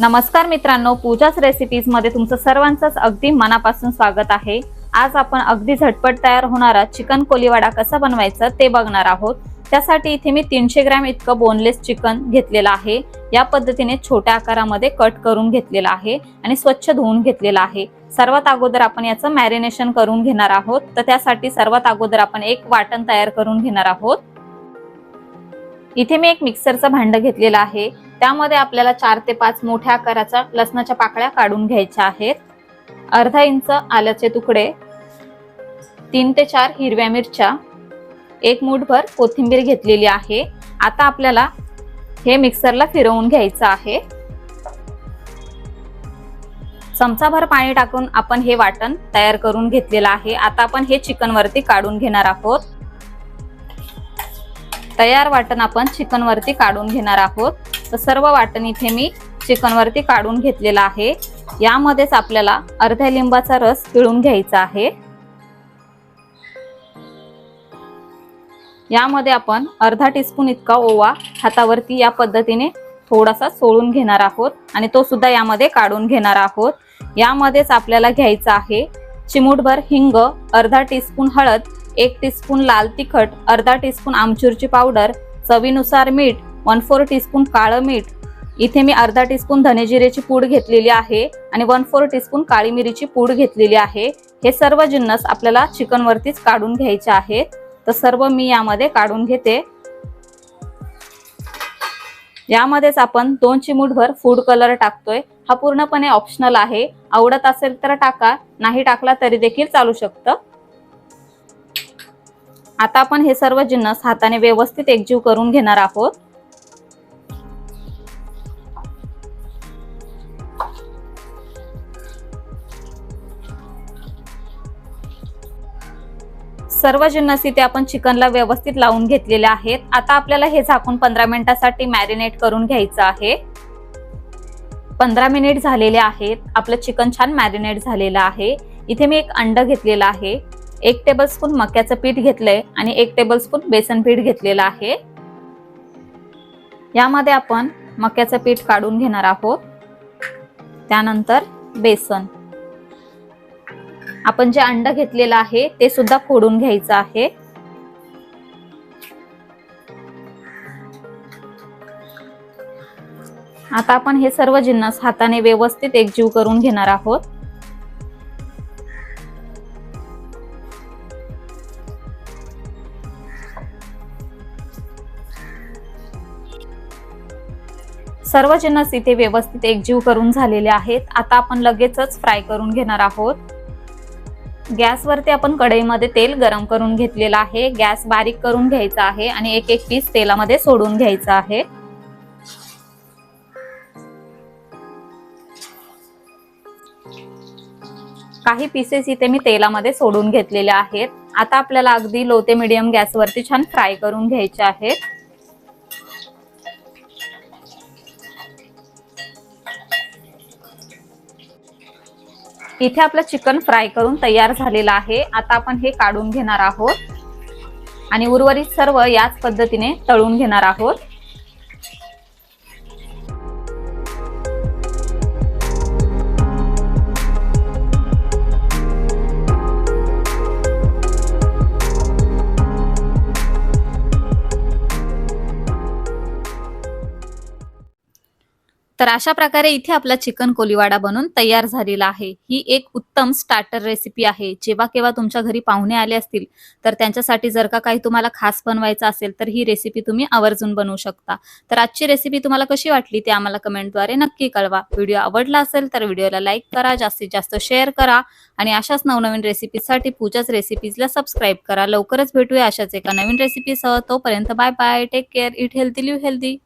नमस्कार मित्रांनो पूजाच रेसिपीजमध्ये तुमचं सर्वांचंच अगदी मनापासून स्वागत आहे. आज आपण अगदी झटपट तयार होणारा चिकन कोलीवाडा कसा बनवायचा ते बघणार आहोत. त्यासाठी इथे मी तीनशे ग्रॅम इतकं बोनलेस चिकन घेतलेलं आहे. या पद्धतीने छोट्या आकारामध्ये कट करून घेतलेलं आहे आणि स्वच्छ धुवून घेतलेलं आहे. सर्वात अगोदर आपण याचं मॅरिनेशन करून घेणार आहोत. तर त्यासाठी सर्वात अगोदर आपण एक वाटण तयार करून घेणार आहोत. इथे मी एक मिक्सरचं भांडं घेतलेलं आहे. त्यामध्ये आपल्याला चार ते पाच मोठ्या आकाराच्या लसणाच्या पाकळ्या काढून घ्यायच्या आहेत. अर्धा इंच आल्याचे तुकडे तीन ते चार हिरव्या मिरच्या एक मूठभर कोथिंबीर घेतलेली आहे. आता आपल्याला हे मिक्सरला फिरवून घ्यायचं आहे. चमचाभर पाणी टाकून आपण हे वाटण तयार करून घेतलेलं आहे. आता आपण हे चिकन वरती काढून घेणार आहोत. तयार वाटण आपण चिकन वरती काढून घेणार आहोत. तर सर्व वाटण इथे मी चिकनवरती काढून घेतलेला आहे. यामध्येच आपल्याला अर्ध्या लिंबाचा रस पिळून घ्यायचा आहे. यामध्ये आपण अर्धा टीस्पून इतका ओवा हातावरती या पद्धतीने थोडासा सोळून घेणार आहोत आणि तो सुद्धा यामध्ये काढून घेणार आहोत. यामध्येच आपल्याला घ्यायचा आहे चिमूटभर हिंग अर्धा टीस्पून हळद एक टीस्पून लाल तिखट अर्धा टीस्पून आमचूरची पावडर चवीनुसार मीठ वन फोर टीस्पून काळं मीठ. इथे मी अर्धा टीस्पून धनेजिरेची पूड घेतलेली आहे आणि वन फोर टीस्पून काळी मिरीची पूड घेतलेली आहे. हे सर्व जिन्नस आपल्याला चिकनवरतीच काढून घ्यायचे आहेत. तर सर्व मी यामध्ये काढून घेते. यामध्येच आपण दोन चिमूटभर फूड कलर टाकतोय. हा पूर्णपणे ऑप्शनल आहे. आवडत असेल तर टाका. नाही टाकला तरी देखील चालू शकतं. आता आपण हे सर्व जिन्नस हाताने व्यवस्थित एकजीव करून घेणार आहोत. सर्व जिन्नस इथे आपण चिकनला व्यवस्थित लावून घेतलेले आहेत. आता आपल्याला हे झाकून पंधरा मिनिटासाठी मॅरिनेट करून घ्यायचं आहे. पंधरा मिनिट झालेले आहेत. आपलं चिकन छान मॅरिनेट झालेलं आहे. इथे मी एक अंड घेतलेलं आहे. एक टेबलस्पून मक्याचं पीठ घेतलंय आणि एक टेबलस्पून बेसन पीठ घेतलेलं आहे. यामध्ये आपण मक्याचं पीठ काढून घेणार आहोत. त्यानंतर बेसन. आपण जे अंड घेतलेलं आहे ते सुद्धा फोडून घ्यायचं आहे. आता आपण हे सर्व जिन्नस हाताने व्यवस्थित एकजीव करून घेणार आहोत. सर्व जिन्नस इथे व्यवस्थित एकजीव करून झालेले आहेत. आता आपण लगेचच फ्राय करून घेणार आहोत. गॅसवरती आपण कढईमध्ये तेल गरम करून घेतलेलं आहे. गॅस बारीक करून घ्यायचा आहे आणि एक एक पीस तेलामध्ये सोडून घ्यायचा आहे. काही पीसेस इथे मी तेलामध्ये सोडून घेतलेले आहेत. आता आपल्याला अगदी लो ते मिडियम गॅसवरती छान फ्राय करून घ्यायचे आहेत. इथे आपलं चिकन फ्राय करून तयार झालेलं आहे. आता आपण हे काढून घेणार आहोत. आणि उर्वरित सर्व याच पद्धतीने तळून घेणार आहोत. तर अशा प्रकारे इथे आपला चिकन कोलिवाडा बनून तयार झालेला आहे. ही एक उत्तम स्टार्टर रेसिपी आहे. जेव्हा केव्हा तुमच्या घरी पाहुणे आले असतील तर त्यांच्यासाठी जर का काही तुम्हाला खास बनवायचं असेल तर ही रेसिपी तुम्ही आवर्जून बनवू शकता. तर आजची रेसिपी तुम्हाला कशी वाटली ते आम्हाला कमेंटद्वारे नक्की कळवा. व्हिडिओ आवडला असेल तर व्हिडिओला लाईक करा जास्तीत जास्त शेअर करा आणि अशाच नवनवीन रेसिपीसाठी पूजाच रेसिपीजला सबस्क्राईब करा. लवकरच भेटूया अशाच एका नवीन रेसिपीसह तोपर्यंत bye bye take care eat healthy live healthy